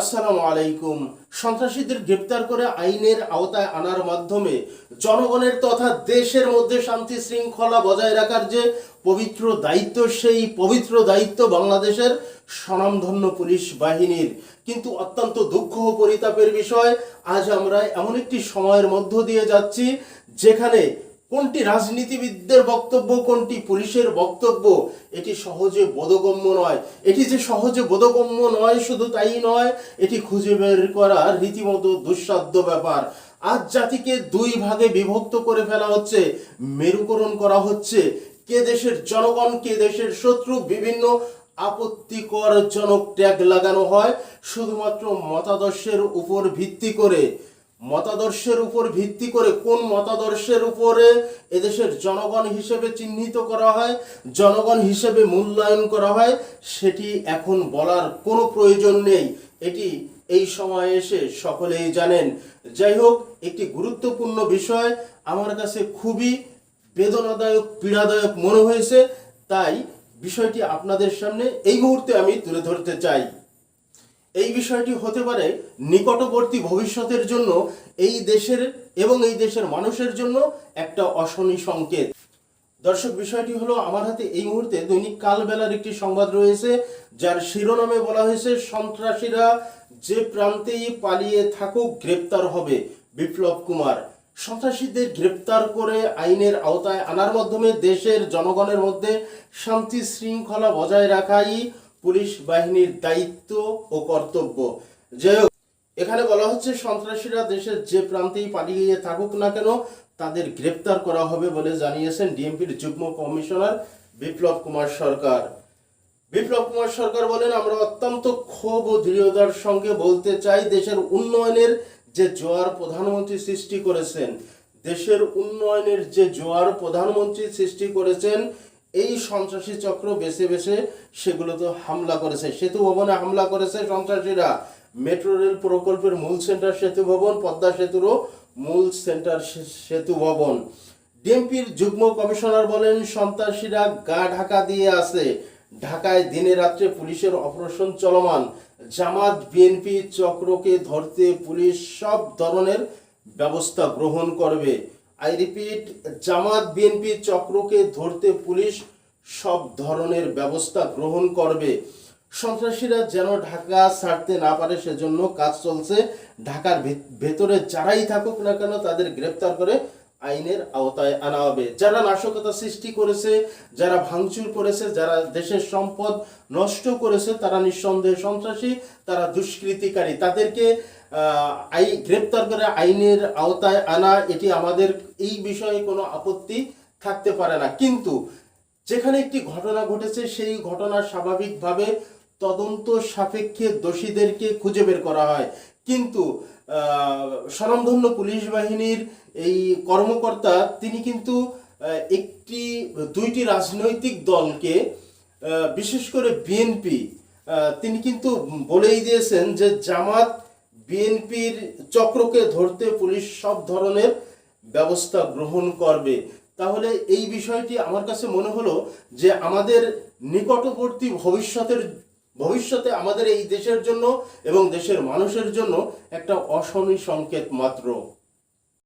আসসালামু আলাইকুম। সন্ত্রাসীদের গ্রেপ্তার করে আইনের আওতায় আনার মাধ্যমে জনগণের তথা দেশের মধ্যে শান্তি শৃঙ্খলা বজায় রাখার যে পবিত্র দায়িত্ব, সেই পবিত্র দায়িত্ব বাংলাদেশের স্বনামধন্য পুলিশ বাহিনীর। কিন্তু অত্যন্ত দুঃখ ও পরিতাপের বিষয়, আজ আমরা এমন একটি সময়ের মধ্য দিয়ে যাচ্ছি, যেখানে কোনটি রাজনীতিবিদদের বক্তব্য, কোনটি পুলিশের বক্তব্য, এটি সহজে বোধগম্য নয়। এটি যে সহজে বোধগম্য নয়, শুধু তাই নয়, এটি খুঁজে বের করা রীতিমতো দুঃসাধ্য ব্যাপার। আজ জাতিকে দুই ভাগে বিভক্ত করে ফেলা হচ্ছে, মেরুকরণ করা হচ্ছে। কে দেশের জনগণ, কে দেশের শত্রু, বিভিন্ন আপত্তিকর জনক ট্যাগ লাগানো হয়, শুধুমাত্র মতাদর্শের উপর ভিত্তি করে। মতাদর্শের উপর ভিত্তি করে কোন মতাদর্শের উপরে এদেশের জনগণ হিসেবে চিহ্নিত করা হয়, জনগণ হিসেবে মূল্যায়ন করা হয়, সেটি এখন বলার কোনো প্রয়োজন নেই। এটি এই সময় এসে সকলেই জানেন। যাই হোক, একটি গুরুত্বপূর্ণ বিষয়, আমার কাছে খুবই বেদনাদায়ক, পীড়াদায়ক মনে হয়েছে। তাই বিষয়টি আপনাদের সামনে এই মুহূর্তে আমি তুলে ধরতে চাই। এই বিষয়টি হতে পারে নিকটবর্তী ভবিষ্যতের জন্য, এই দেশের এবং এই দেশের মানুষের জন্য একটা অশনি সংকেত। দর্শক, বিষয়টি হলো, আমার হাতে এই মুহূর্তে দৈনিক কালবেলার একটি সংবাদ রয়েছে, যার শিরোনামে বলা হয়েছে, সন্ত্রাসীরা যে প্রান্তেই পালিয়ে থাকুক, গ্রেপ্তার হবে বিপ্লব কুমার। সন্ত্রাসীদের গ্রেপ্তার করে আইনের আওতায় আনার মাধ্যমে দেশের জনগণের মধ্যে শান্তি শৃঙ্খলা বজায় রাখাই পুলিশ বাহিনীর দায়িত্ব ও কর্তব্য। যাই এখানে বলা হচ্ছে, সন্ত্রাসীরা দেশের যে প্রান্তেই পালিয়ে থাকুক না কেন, তাদের গ্রেপ্তার করা হবে বলে জানিয়েছেন ডিএমপির যুগ্ম কমিশনার বিপ্লব কুমার সরকার। বিপ্লব কুমার সরকার বলেন, আমরা অত্যন্ত ক্ষোভ ও দৃঢ়তার সঙ্গে বলতে চাই, দেশের উন্নয়নের যে জোয়ার প্রধানমন্ত্রী সৃষ্টি করেছেন, দেশের উন্নয়নের যে জোয়ার প্রধানমন্ত্রী সৃষ্টি করেছেন এই সন্ত্রাসী চক্র বেছে বেছে সেগুলো তো হামলা করেছে। সেতু ভবনে হামলা করেছে সন্ত্রাসীরা। মেট্রো রেল প্রকল্পের মূল সেন্টার সেতু ভবন, পদ্মা সেতুরও মূল সেন্টার সেতু ভবন। ডিএমপির যুগ্ম কমিশনার বলেন, সন্ত্রাসীরা গা ঢাকা দিয়ে আছে। ঢাকায় দিনে রাত্রে পুলিশের অপারেশন চলমান। জামাত, বিএনপি চক্রকে ধরতে পুলিশ সব ধরনের ব্যবস্থা গ্রহণ করবে। আই রিপিট জামাত বিএনপি চক্রকে ধরতে পুলিশ সব ধরনের ব্যবস্থা গ্রহণ করবে। সন্ত্রাসীরা যেন ঢাকা ছাড়তে না পারে, সেজন্য কাজ চলছে। ঢাকার ভেতরে যারাই থাকুক না কেন, তাদের গ্রেপ্তার করে আইনের আওতায় আনা হবে। যারা নাশকতা সৃষ্টি করেছে, যারা ভাঙচুর করেছে, যারা দেশের সম্পদ নষ্ট করেছে, তারা নিঃসন্দেহে সন্ত্রাসী, তারা দুষ্কৃতিকারী। তাদেরকে আই, গ্রেপ্তার করে আইনের আওতায় আনা, এটি আমাদের এই বিষয়ে কোনো আপত্তি থাকতে পারে না। কিন্তু যেখানে একটি ঘটনা ঘটেছে, সেই ঘটনা স্বাভাবিকভাবে তদন্ত সাপেক্ষে দোষীদেরকে খুঁজে বের করা হয়। কিন্তু স্বনামধন্য পুলিশ বাহিনীর এই কর্মকর্তা, তিনি কিন্তু একটি, দুইটি রাজনৈতিক দলকে বিশেষ করে বিএনপি তিনি কিন্তু বলেই দিয়েছেন যে জামাত বিএনপির চক্রকে ধরতে পুলিশ সব ধরনের ব্যবস্থা গ্রহণ করবে। তাহলে এই বিষয়টি আমার কাছে মনে হলো যে আমাদের নিকটবর্তী ভবিষ্যতের ভবিষ্যতে আমাদের এই দেশের জন্য এবং দেশের মানুষের জন্য একটা অশনি সংকেত মাত্র।